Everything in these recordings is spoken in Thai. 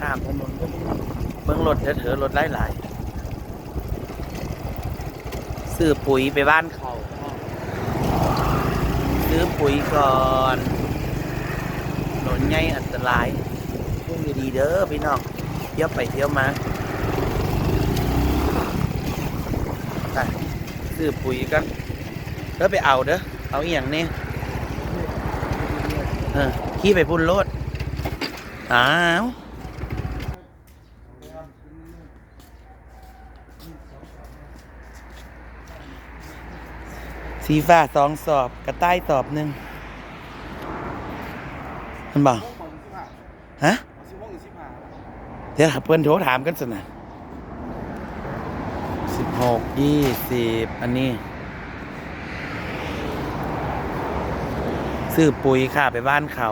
ข้ามถนนเบิ่งรถเถอะเถอรถหลายๆซื้อปุ๋ยไปบ้านเขาซื้อปุ๋ยก่อนถนนใหญ่อันตรายพุ่งดีๆเด้อพี่น้องเที่ยวไปเที่ยวมาซื้อปุ๋ยกันแล้วไปเอาเด้อเอาอหย่างนี้เออขี่ไปพุ่นรถอ้าว สีฟ้าสองสอบกระต่ายสอบหนึ่งมันบอกฮะเดี๋ยวเพื่อนโทรถามกันสินะสิบหกยี่สิบอันนี้ ซื้อปุ๋ยค่ะไปบ้านเขา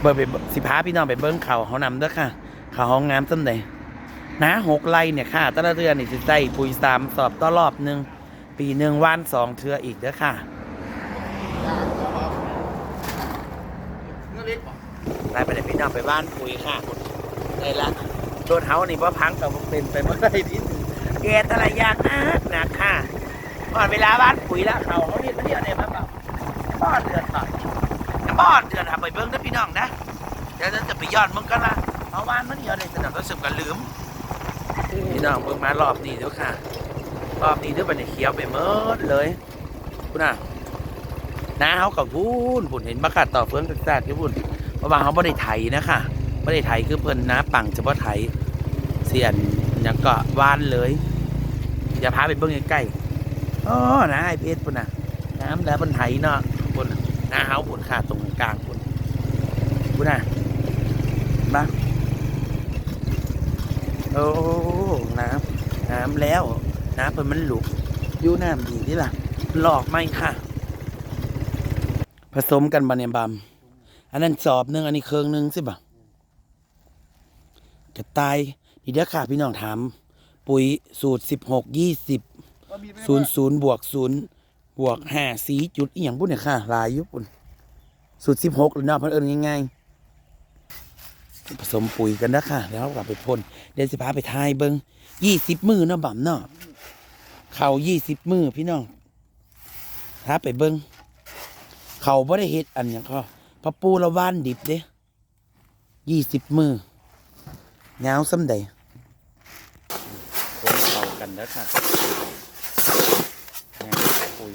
เบิร์ไปสิพาพี่น้องไปเบิ้งเขาเขานำเด้อค่ะ เขาห้องงามส้นใดนะหกไร่เนี่ยค่ะแต่ละเดือนนี่จะใส่ปุ๋ยสามสอบต่อรอบหนึ่ง ปีหนึ่งวันสองเทืออีกเด้อค่ะไปไปเลยพี่น้องไปบ้านปุ๋ยค่ะได้ละโดนเฮานี่ว่าพังแต่ว่าเป็นไปเมื่อไรนิดแกแต่ละอย่างนะนักค่ะก่อนเวลาบ้านปุ๋ยแล้วเขาเขาเรียกมาเดียวเนี่ยมาเปล่าบ้อนเดือนต่อยบ้อนเดือนทำไปเบิ้งนะพี่น้องนะเดี๋ยวจะไปย้อนมึงกันละเอาบ้านมันเดียวในสนามรถสึมกันลืมพี่น้องเบิ่งมารอบนี้เด้วยค่ะ รอบนี้เด้วยบันเขียวไปเมิดเลยคุณน่ะน้าเขากับพูนพูนเห็นบักขาต่อเฟืองกระซากที่พูนเพราะว่าเขาไม่ได้ไถนะคะไม่ได้ไถคือเพิ่นน้าปังเฉพาะไถเสียนยังก็วานเลย อย่าพาไปเบิ่งใกล้อ๋อนะไอเพชรปุ่นน่ะน้ำแล้วมันไถเนาะปุ่นน้าเขาปุ่นขาดตรงกลางปุ่นปุ่นน่ะบ้าโอ้น้ำน้ำแล้ว น้ำเพิ่นมันหลุกยู่น้ำดีนี่ล่ะ หลอกไหมค่ะ ผสมกันบาเนี่ยบำอันนั้นสอบหนึ่งอันนี้เครื่องหนึ่งสิบ่ะกระตายนี่เด้อค่ะพี่น้องถาม ปุ๋ยสูตรสิบหกยี่สิบศูนย์ศูนย์บวกศูนย์บวกห้าสีจุดอีหยังพุ่นเนี่ยค่ะลายยุปุ่นสูตรสิบหกหรือเนาะพิ่นเอิ้นง่ายๆผสมปุ๋ยกันนะค่ะ แล้วกลับไปพ่นเดี๋ยวสิพาไปทายเบิงยี่สิบมือเนาะบ่ำเนาะ เขายี่สิบมือพี่น้องถ้าไปเบิงเขาบ่ได้เฮ็ดอันอย่างเขาพระปูละว่านดิบเด้ยี่สิบมือเงาวซ้ำใดคนเขากันแล้วค่ะงานขายปุ๋ย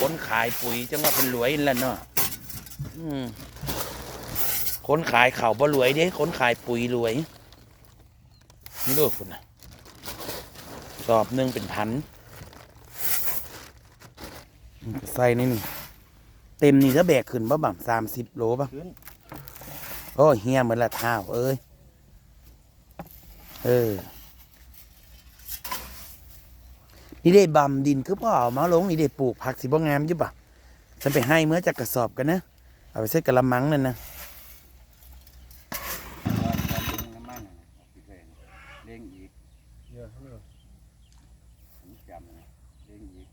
คนขายปุ๋ยจังว่าเป็นรวยแหละเนาะอืมคนขายเข่าบ่รวยเด้คนขายปุ๋ยรวยนี่ดูคุณนะ สอบหนึ่งเป็นพันอืมใส่นี่นี่ เต็มนี่ถ้าแบกขึ้นบ่บ่ำสามสิบโลป่ะขึ้นโอ้ยเฮียเหมือนละเท้าเอ้ย เออ นี่ได้บำดินคือพ่อเอามาลงนี่ได้ปลูกผักสิบ่งามอยุบป่ะฉันไปให้เมื่อจากกระสอบกันนะ เอาไปใส่กระมังนั่นนะ การดึงน้ำมันน่ะออกไปเลยเร่งอีก เยอะเท่าไหร่ ผมจำนะเร่งอีก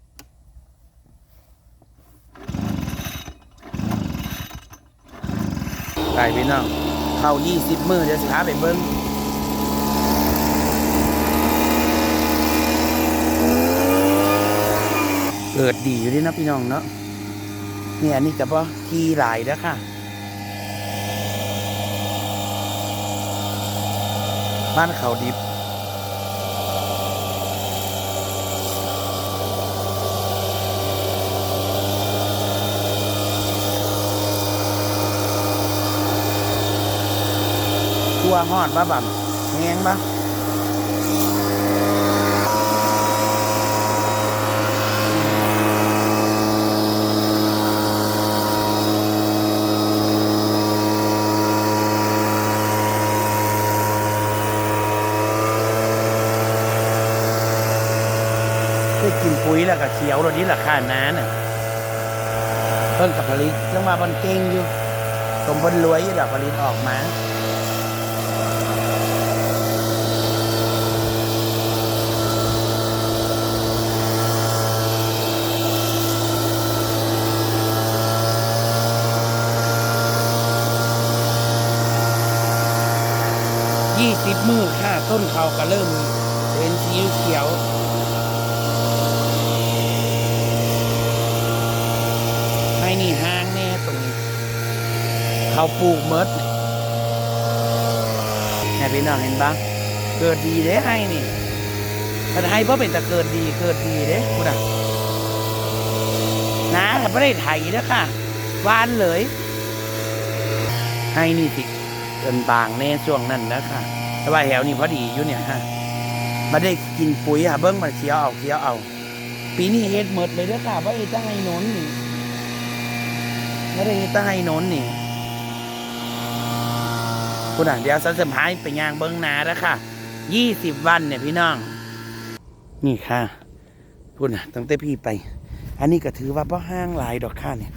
ไปพี่น้อง เข้ายี่สิบมือเดี๋ยวสิหาไปเบิ้งเกิดดีอยู่ดีนะพี่น้องเนาะเนี่ยนี่กับว่าขี่หลายแล้วค่ะบ้านเขาดิบ ตัวหอดบ้าบ่ำแห้งบ้าได้กินปุ๋ยแล้วก็เขียวรถนี้ราคาน้าน่ะเพิ่นกับผลิตจังว่ามันเก่งอยู่สมบูรณ์รวยอยู่ดอกผลิตออกมา ยี่สิบ มือค่ะต้นเขาก็เริ่มเป็นสีเขียวให้นี่ห้างแน่ตรงนี้ เขาปลูกเมดแม่พี่น้องเห็นปะเกิดดีเด้ให้นี่ถ้าให้เพราะเป็นแต่เกิดดีเกิดดีเด้คุณอะนะถ้าไม่ได้ไถนะค่ะวานเลย ให้นี่สิเกินบางแน่ช่วงนั้นนะค่ะ แต่ว่าแถวนี้พอดีอยู่เนี่ยฮะมาได้กินปุ๋ยอะเบิ้งมาเคี้ยวเอาเคี้ยวเอา ปีนี้เฮ็ดหมดเลยเด้อค่ะว่าเฮ็ดจะให้นนนี่ไม่ได้เฮ็ดจะให้นนนี่คุณอะเดี๋ยวสันสมหายไปย่างเบิ้งนาแล้วค่ะยี่สิบวันเนี่ยพี่น้อง นี่ค่ะคุณอะตั้งแต่พี่ไป อันนี้ก็ถือว่าเพ่ห้างหลายดอกค่ะเนี่ย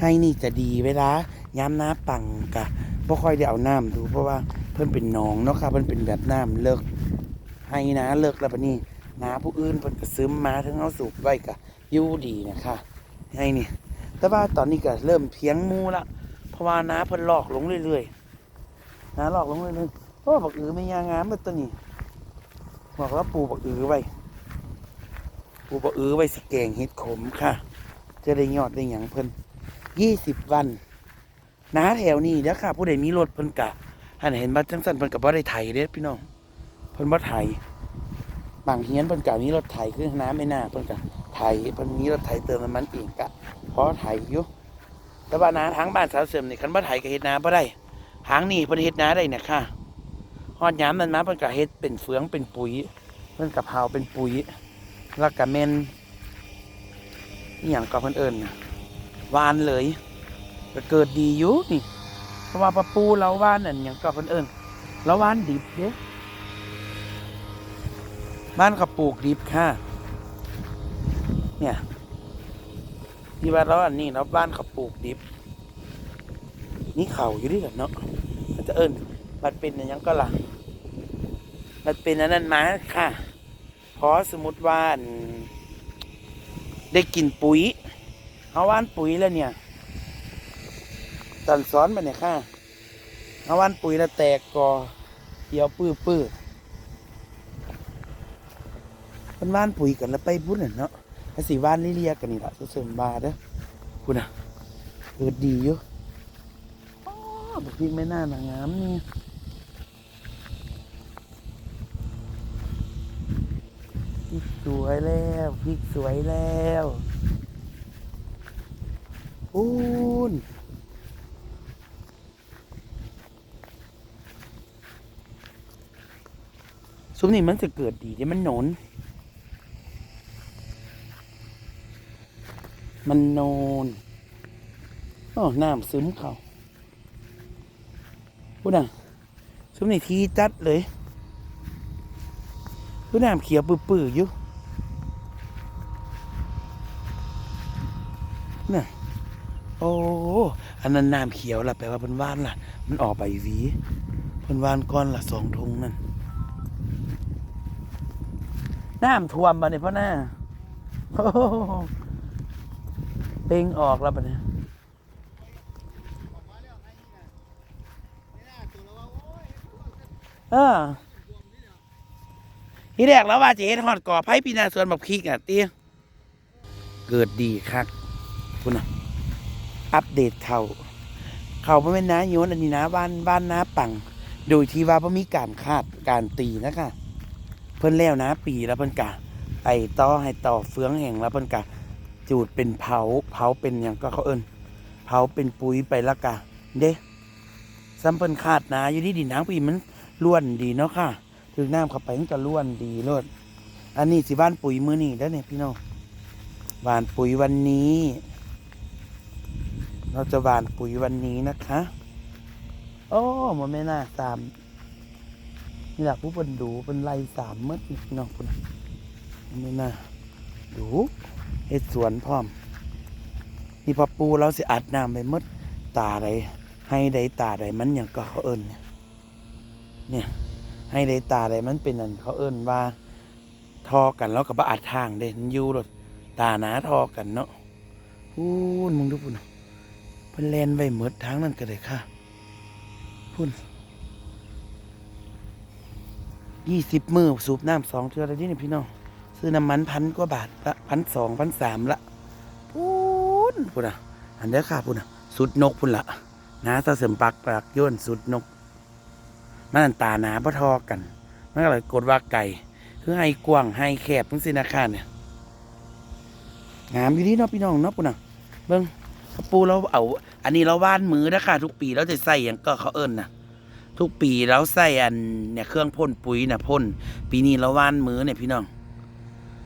ให้นี่จะดีเวลาย้ำน้ำปังกะบ่ค่อยได้เอาน้ำดูเพราะว่า เพิ่นเป็นหนองเนาะค่ะเพิ่นเป็นแบบน้ำเลิกให้นะเลิกแล้วปะนี่น้าผู้อื่นเพิ่นก็ซึมมาถึงเอาสูบไว้กะยู่ดีนะคะให้นี่ แต่ว่าตอนนี้ก็เริ่มเพียงมูละเพราะว่าน้าเพิ่นหลอกลงเรื่อยๆน้าหลอกลงเรื่อยๆเพราะว่าบักอือไม่ยางงามเบิดตัวนี้บอกว่าปูบักอือไว้ปูบักอือไว้สิแกงเห็ดขมค่ะ จะได้ยอดได้หยังเพิ่นยี่สิบวันน้าแถวนี้เด้อค่ะ ผู้ใดมีรถเพิ่นกะ หันเห็นบัจังสันเพิ่นกับบ่ได้ไถเด้พี่น้องเพิ่นบ่ไถบางเฮียนเพิ่นกะมีรถไถคือน้ำไม่น่าเพิ่นกะไถเพิ่นมีรถไถเติมน้ำมันเองกะพอไถอยู่แต่ว่านาทางบ้านสาวเสริมนี่คันบ่ไถก็เฮ็ดนาบ่ได้ทางนี้เพิ่นเฮ็ดนาได้เนี่ยค่ะฮอดยามนั้นมาเพิ่นก็เฮ็ดเป็นเฟืองเป็นปุ๋ยเพิ่นกะเผาเป็นปุ๋ยแล้วก็แม่นอหย่างก็เพิ่นเอิ้นวานเลยก็เกิดดีอยู่นี่ ราะว่าปลาปูเราวานอันอย่างก็เพิ่นเอิญเราว่านดิบเด้บ้านเขาปลูกดิบค่ะ เนี่ยที่ว่าเราอันนี้เราบ้านเขาปลูกดิบ นี่เขาอยู่ด้วยกันเนาะมันจะเอิญมันเป็นอนหยังก็ล่ะมันเป็นอันนั้นมาค่ะเพราะสมมติว่าได้กินปุ๋ยเอาว่านปุ๋ยแล้วเนี่ย ตอนซ้อนไปเนี่ยค่ะเอาว่านปุ๋ยแล้วแตกกอเกี่ยวปื้อปื้อเป็นว่านปุ๋ยกันแล้วไปพุ่นเนาะไอสีว่านลิเลียกกันนี่ละเสริมบาเด้อคุณอะเกิดดีอยู่อ๋อบักพริกไม่น่าหนังงามนี่พริกสวยแล้วพริกสวยแล้วปูน มนี่มันจะเกิดดีที่มันหนน มันโนนโอ้น้ำซึมเขาพูดนะซุ้มนี่ทีจัดเลยพูดน้ำเขียวปื้อๆอยู่น่ะโอ้อันนั้นน้ำเขียวล่ะแปลว่าเพิ่นว่านล่ะ มันออกใบวีเพิ่นว่านก้อนละสองทงนั่น น้ำท่วมบ่เนี่ยพ่อหน้าเป่งออกแล้วปะเนี่ยเออทีแรกแล้วว่าจะเฮ็ดฮอดก่อไผ่ปีนาสวนแบักพริกอะเตี้ยเกิดดีคักคุณนะอัปเดตเขาเขาบ่แม่นน้าโยนอันนี้นะบ้านบ้านน้าปัง โดยที่ว่าบ่มีการคาดการตีนะคะ เพิ่นแล้วนะปีแล้วเพิ่นกะไปต่อให้ต่อเฟืองแห่งแล้วเพิ่นกะจูดเป็นเผาเผาเป็นหยังก็เขาเอิ้นเผาเป็นปุ๋ยไปละกะ เด้ซ้ำเพิ่นคาดนาอยู่ที่ดินน้ำปีมันล้วนดีเนาะค่ะ ถึงน้ำเข้าไปมันก็ล้วนดีโลดอันนี้สิบ้านปุ๋ยมือนี้แล้วเนี่ยพี่น้องหวานปุ๋ยวันนี้ เราจะหวานปุ๋ยวันนี้นะคะ โอ้มันไม่น่าสาม นี่แหละผู้เป็นดูเป็นไรสามเมื่อนี่น้องคุณนไม่น่าดูเฮ็ดสวนพร้อมนี่พอปูเราสิอัดน้ำไปหมดตาใดให้ใดตาใดมันอย่างก็เขาเอิญเนี่ยเนี่ยให้ใดตาใดมันเป็นอันเขาเอิญว่า ทอกันแล้วกับอัดทางเด่นยูรถตาหนาทอกันเนาะพูนมึงดูพุ่นเพิ่นแลนไว้หมดทางนั้นก็ได้ค่ะ พุ่น ยี่สิบมือสูบน้ำสองเทืออะไรนี่พี่น้องซื้อน้ำมันพันกว่าบาทละพันสองพันสามละพูนพูนอะ อันเด้อค่ะพูนอะ สุดนกพูนละนะตาเสริมปักปากย่นสุดนก มันตาหนาพะทอกันมันก็เลยกดว่าไก่คือให้กว้างให้แคบทั้งสินาคาเนี่ยงามอยู่นี่เนาะพี่น้องเนาะพูนอะเบิ้งปูเราเอา อันนี้เราว่านมือนะค่ะทุกปีเราจะใส่อย่างก็เขาเอิญนะ ทุกปีเราใส่อันเนี่ยเครื่องพ่นปุ๋ยนะพ่นปีนี้เราว่านมือเนี่ยพี่น้อง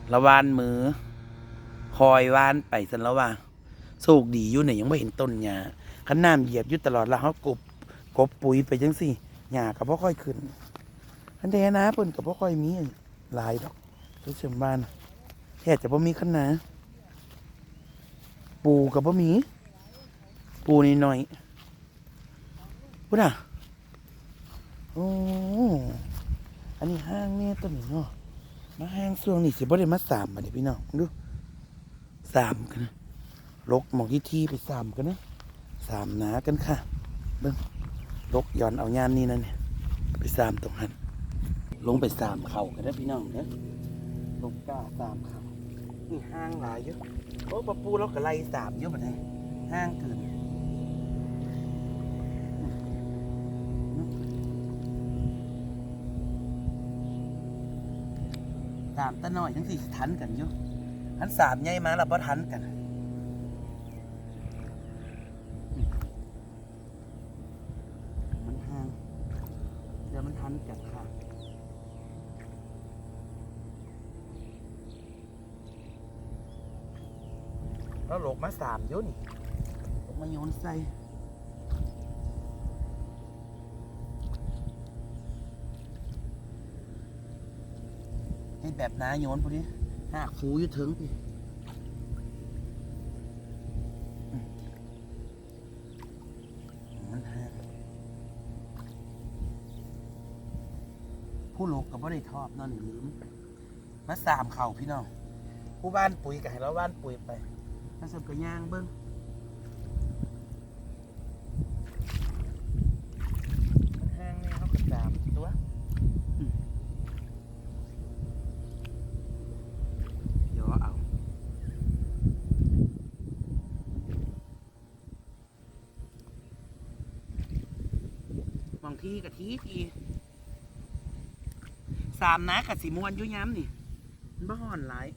เราว่านมือ คอยว่านไปสันแล้วว่าโชคดีอยู่เนี่ยยังไม่เห็นต้นหญ้าขันน้ำเหยียบอยู่ตลอดแล้วเขากบกบปุ๋ยไปจังสิหญ้าก็บ่ค่อยขึ้นอันเดนะเพิ่นก็บ่ค่อยมีลายดอกทุกเชิงบ้านแค่จะบ่มีขนาดปูกับบ่อมี ปูนิดหน่อยพุทธะ โอ้อันนี้ห้างเนี่ยตัวนี้เนาะมาห้างช่วงนี้สิบ่ได้มาสามมาเดี๋ยพี่น้องดูสามกันนะลกหมองที่ที่ไปสามกันนะสามหนากันค่ะเบิ้งลกย้อนเอางานนี่นั่นเนี่ยไปสามตรงนั้นลงไปสามเข่ากันนะพี่น้องเนะลงกล้าสามเข่านี่ห้างหลายเยอะโอ้ปะปูเราก็ไล่สามเยอะมาได้ห้างเกิน สามตะหน่อยทั้งสี่ทันกันอยู่ทันสามใหญ่มาแล้วพอทันกันมันห่างเดี๋ยวมันทันกันค่ะแล้วหลกมาสามอยุ่นี่หลกมาโยนใส่ ให้ แบบน้าโยนพวกนี้ห้าคูอยู่ถึงพี่มันห้าผู้ลูกกับว่าได้ทอบนอนนี่ลืมมาสามเข่าพี่น้องผู้บ้านปุ๋ยกับให้เราบ้านปุ๋ยไปถ้าสมกระย่างเบิ้งมันห้างเนี่ยเขากระสามตัว เดี๋ยวเอา บาง ทีกับทีทีสามนะกับสีมวนยุ่ย้ำนี่บ้าห่อนหลาย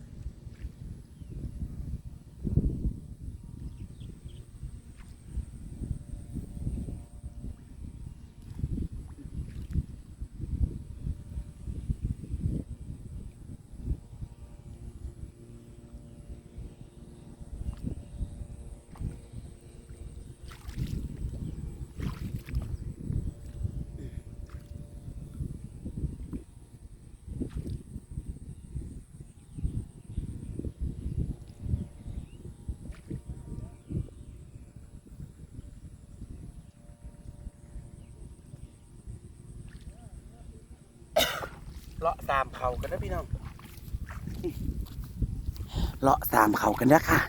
เลาะตามเขากันนะพี่น้องเลาะตามเขากันนะค่ะ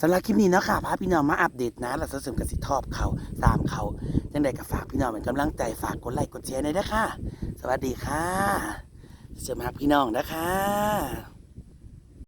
สำหรับคลิปนี้เนาะค่ะพาพี่น้องมาอัปเดตนะเราเสริมกับสิทอบเขาตามเขาจังใดก็ฝากพี่น้องเป็นกำลังใจฝากกดไลค์กดแชร์หน่อยนะค่ะ สวัสดีค่ะเสริมหาพี่น้องนะคะ